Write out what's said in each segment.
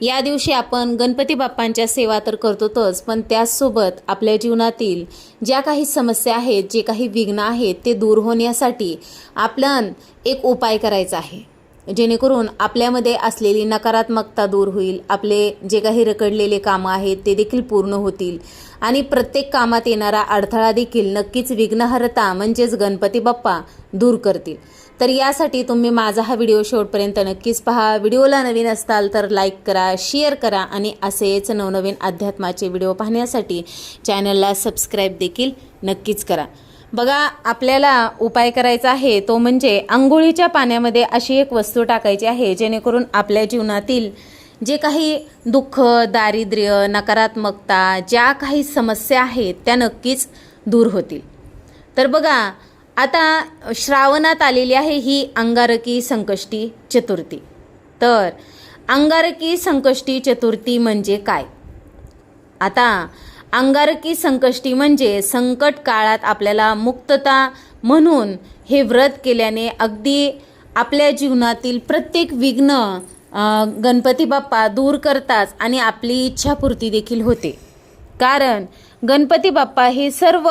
या दिवशी आपण गणपती बाप्पांच्या सेवा तर करतोच पण त्याचसोबत आपल्या जीवनातील ज्या काही समस्या आहेत जे काही विघ्न आहेत ते दूर होण्यासाठी आपण एक उपाय करायचा आहे. जेणेकरून आपल्यामध्ये असलेली नकारात्मकता दूर होईल. आपले जे काही रकडलेले कामं आहेत ते देखील पूर्ण होतील. आणि प्रत्येक कामात येणारा अडथळा देखील नक्कीच विघ्नहरता म्हणजेच गणपती बाप्पा दूर करतील. तर यासाठी तुम्ही माझा हा व्हिडिओ शेवटपर्यंत नक्कीच पहा. व्हिडिओला नवीन असताल तर लाईक करा शेअर करा आणि असेच नवनवीन अध्यात्माचे व्हिडिओ पाहण्यासाठी चॅनलला सबस्क्राईब देखील नक्कीच करा. बघा आपल्याला उपाय करायचा आहे तो म्हणजे आंघोळीच्या पाण्यामध्ये अशी एक वस्तू टाकायची आहे जेणेकरून आपल्या जीवनातील जे काही दुःख दारिद्र्य नकारात्मकता ज्या काही समस्या आहेत त्या नक्कीच दूर होतील. तर बघा आता श्रावणात आलेली आहे ही अंगारकी संकष्टी चतुर्थी. तर अंगारकी संकष्टी चतुर्थी म्हणजे काय? आता अंगारकी संकष्टी म्हणजे संकट काळात आपल्याला मुक्तता म्हणून हे व्रत केल्याने अगदी आपल्या जीवनातील प्रत्येक विघ्न गणपती बाप्पा दूर करतात आणि आपली इच्छापूर्ती देखील होते. कारण गणपती बाप्पा हे सर्व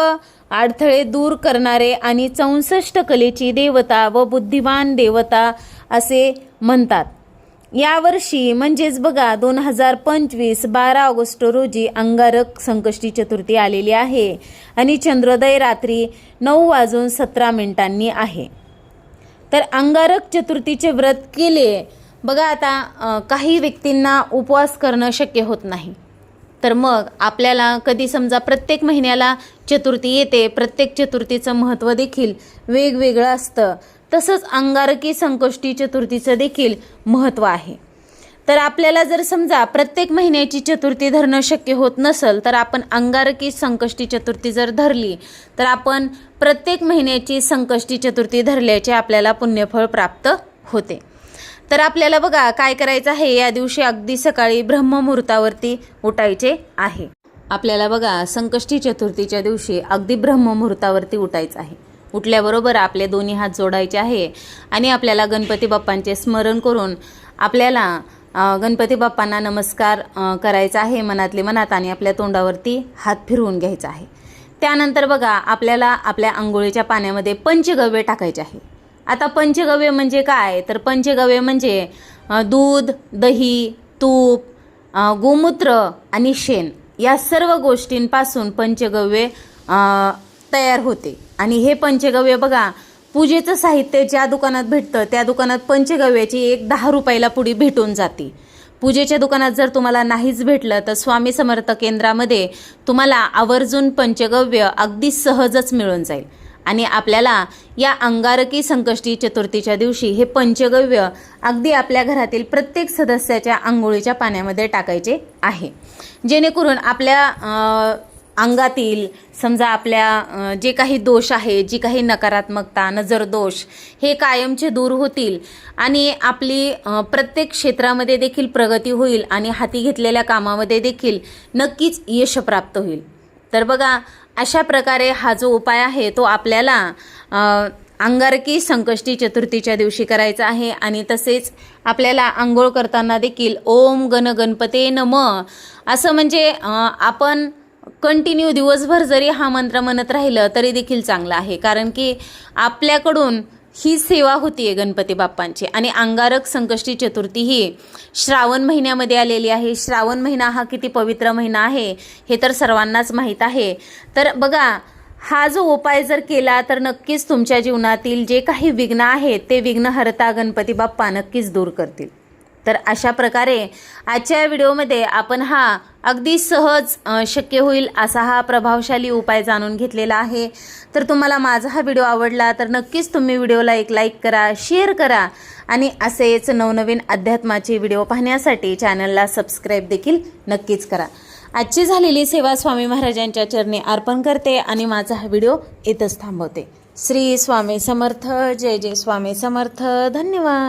अडथळे दूर करणारे आणि चौसष्ट कलेची देवता व बुद्धिवान देवता असे म्हणतात. यावर्षी म्हणजेच बघा दोन हजार पंचवीस बारा ऑगस्ट रोजी अंगारक संकष्टी चतुर्थी आलेली आहे आणि चंद्रोदय रात्री नऊ वाजून सतरा मिनिटांनी आहे. तर अंगारक चतुर्थीचे व्रत केले बघा आता काही व्यक्तींना उपवास करणं शक्य होत नाही. तर मग आपल्याला कधी समजा प्रत्येक महिन्याला चतुर्थी येते प्रत्येक चतुर्थीचं महत्त्व देखील वेगवेगळं असतं. तसंच अंगारकी संकष्टी चतुर्थीचं देखील महत्त्व आहे. तर आपल्याला जर समजा प्रत्येक महिन्याची चतुर्थी धरणं शक्य होत नसेल तर आपण अंगारकी संकष्टी चतुर्थी जर धरली तर आपण प्रत्येक महिन्याची संकष्टी चतुर्थी धरल्याचे आपल्याला पुण्यफळ प्राप्त होते. तर आपल्याला बघा काय करायचं आहे? या दिवशी अगदी सकाळी ब्रह्ममुहूर्तावरती उठायचे आहे. आपल्याला बघा संकष्टी चतुर्थीच्या दिवशी अगदी ब्रह्ममुहूर्तावरती उठायचं आहे. उठल्याबरोबर आपले दोन्ही हात जोडायचे आहे आणि आपल्याला गणपती बाप्पांचे स्मरण करून आपल्याला गणपती बाप्पांना नमस्कार करायचा आहे मनातले मनात आणि आपल्या तोंडावरती हात फिरवून घ्यायचा आहे. त्यानंतर बघा आपल्याला आपल्या आंघोळीच्या पाण्यामध्ये पंचगव्य टाकायचे आहे. आता पंचगव्य म्हणजे काय? तर पंचगव्य म्हणजे दूध दही तूप गोमूत्र आणि शेण या सर्व गोष्टींपासून पंचगव्य तयार होते. आणि हे पंचगव्य बघा पूजेचं साहित्य ज्या दुकानात भेटतं त्या दुकानात पंचगव्याची एक दहा रुपयाला पुढी भेटून जाते. पूजेच्या दुकानात जर तुम्हाला नाहीच भेटलं तर स्वामी समर्थ केंद्रामध्ये तुम्हाला आवर्जून पंचगव्य अगदी सहजच मिळून जाईल. आणि आपल्याला या अंगारकी संकष्टी चतुर्थीच्या दिवशी हे पंचगव्य अगदी आपल्या घरातील प्रत्येक सदस्याच्या आंघोळीच्या पाण्यामध्ये टाकायचे आहे. जेणेकरून आपल्या अंगातील समजा आपल्या जे काही दोष आहे जी काही नकारात्मकता नजर दोष हे कायमचे दूर होतील आणि आपली प्रत्येक क्षेत्रामध्ये देखील प्रगती होईल आणि हाती घेतलेल्या कामामध्ये देखील नक्कीच यश प्राप्त होईल. तर बघा अशा प्रकारे हा जो उपाय आहे तो आपल्याला अंगारकी संकष्टी चतुर्थीच्या दिवशी करायचा आहे आणि तसेच आपल्याला आंघोळ करताना देखील ओम गण गणपते नम असं म्हणजे आपण कंटिन्यू दिवसभर जरी हा मंत्र म्हणत राहिलं तरी देखील चांगलं आहे. कारण की आपल्याकडून ही सेवा होतीये गणपती बाप्पांची. आणि अंगारक संकष्टी चतुर्थी ही श्रावण महिन्यामध्ये आलेली आहे. श्रावण महिना हा किती पवित्र महिना आहे हे तर सर्वांनाच माहीत आहे. तर बघा हा जो उपाय जर केला तर नक्कीच तुमच्या जीवनातील जे काही विघ्न आहेत ते विघ्न हरता गणपती बाप्पा नक्कीच दूर करतील. तर अशा प्रकारे आजच्या व्हिडिओमध्ये आपण हा अगदी सहज शक्य होईल असा हा प्रभावशाली उपाय जाणून घेतलेला आहे. तर तुम्हाला माझा हा व्हिडिओ आवडला तर नक्कीच तुम्ही व्हिडिओला एक लाईक करा शेअर करा आणि असेच नवनवीन अध्यात्माचे व्हिडिओ पाहण्यासाठी चॅनलला सबस्क्राईब देखील नक्कीच करा. आजची झालेली सेवा स्वामी महाराजांच्या चरणी अर्पण करते आणि माझा हा व्हिडिओ इथंच थांबवते. श्री स्वामी समर्थ जय जय स्वामी समर्थ धन्यवाद.